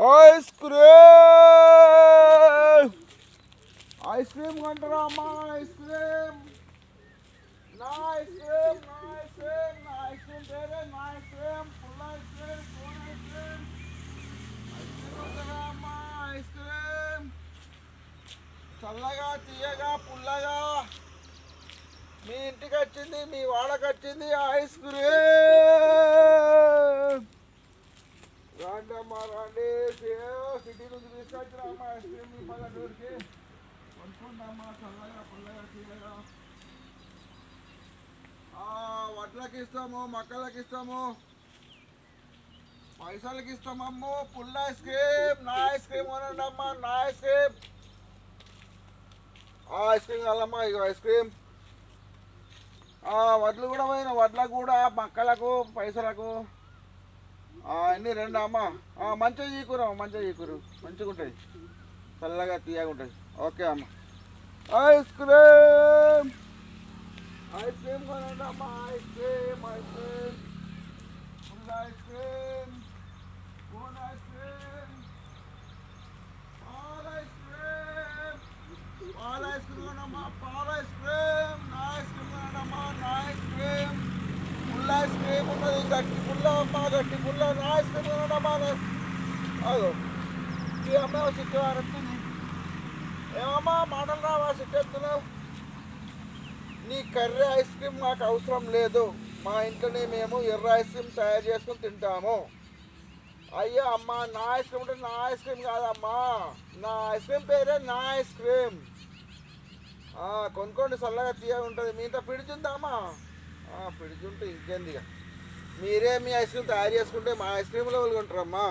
Ice cream ice cream కొంటారా అమ్మా ice cream నా ఐస్ క్రీమ్ నా ఐస్ క్రీమ్ నా ఐస్ క్రీమ్ పేరే నా ice cream full ice cream cone ice cream ice cream కొంటారా అమ్మా ఐస్ క్రీమ్ చల్లగా తీయగా పుల్లగా. మీ ఇంటికి వచ్చింది మీ వాడకి వచ్చింది ఐస్ క్రీమ్ రాండి అమ్మా రండి సిటీ నుంచి తీసుకొచ్చిన అమ్మా ఐస్ క్రీమ్ మీ చల్లగా పుల్లగా తీయగా ఆ, వడ్లకి ఇస్తాము మక్కలకి ఇస్తాము పైసలకి ఇస్తామమ్ము పుల్ల ఐస్ క్రీమ్ నా ఐస్ క్రీమ్ కొనండి నా ఐస్ క్రీమ్. ఆ, ఐస్ క్రీమ్ కావాలమ్మా ఇక ఐస్ క్రీమ్. ఆ, వడ్లు కూడా పోయిన వడ్లకు కూడా మక్కలకు పైసలకు. అన్నీ రెండు అమ్మా. మంచిగా చీకూరు మంచిగా చీకూరు మంచిగా ఉంటుంది చల్లగా తీయగా ఉంటుంది ఓకే అమ్మ. Ice cream! ఐస్ క్రీమ్ కొనండి అమ్మా ice cream ice cream. Full ice cream. Cone ice cream. Paul ice cream. పాల్ ఐస్ క్రీమ్ కొనమ్మా పాల్ ఐస్ క్రీమ్. నా ఐస్ క్రీమ్ కొనమ్మా నా ice cream. Full ice cream ఉన్నది గట్టి పుల్ల అమ్మా గట్టి పుల్ల. నా ఐస్ క్రీమ్ కొనమ్మా అదో. ఈ అమ్మాయి సిట్టి వారెత్తుంది ఏమమ్మా మాటలు రావా సిట్టెత్తున్నావు నీ కర్రీ ఐస్ క్రీమ్ మాకు అవసరం లేదు. మా ఇంట్లోనే మేము ఎర్ర ఐస్ క్రీమ్ తయారు చేసుకొని తింటాము. అయ్యా అమ్మా నా ఐస్ క్రీమ్ అంటే నా ఐస్ క్రీమ్ కాదమ్మా. నా ఐస్ క్రీమ్ పేరే నా ఐస్ క్రీమ్. కొనుక్కోండి చల్లగా తీయ ఉంటుంది. మీ ఇంత ఫ్రిడ్జ్ ఉందామా ఫ్రిడ్జ్ ఉంటే ఇంకేంది ఇక. మీరే మీ ఐస్ క్రీమ్ తయారు చేసుకుంటే మా ఐస్ క్రీమ్లో వెళ్ళుకుంటారమ్మా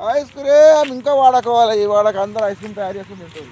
ఐస్ క్రీమ్ ఇంకా వాడకోవాలి ఈ వాడక అందరూ ఐస్ క్రీమ్ తయారు చేసుకుని తింటారు.